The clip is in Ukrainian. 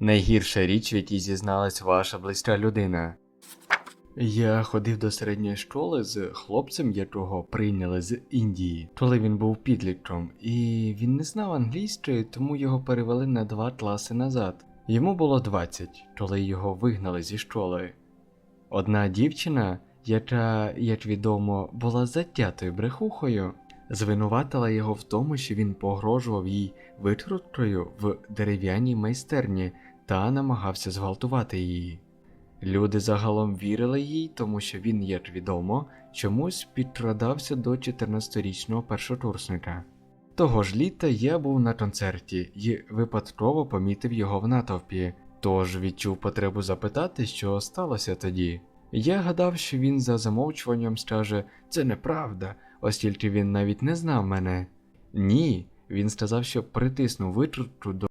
Найгірша річ, в якій зізналась ваша близька людина. Я ходив до середньої школи з хлопцем, якого прийняли з Індії, коли він був підлітком, і він не знав англійської, тому його перевели на два класи назад. Йому було 20, коли його вигнали зі школи. Одна дівчина, яка, як відомо, була затятою брехухою, звинуватила його в тому, що він погрожував їй викруткою в дерев'яній майстерні та намагався зґвалтувати її. Люди загалом вірили їй, тому що він, як відомо, чомусь підкрадався до 14-річного першокурсника. Того ж літа я був на концерті і випадково помітив його в натовпі, тож відчув потребу запитати, що сталося тоді. Я гадав, що він за замовчуванням скаже це неправда, оскільки він навіть не знав мене. Ні, він сказав, що притиснув викрутку до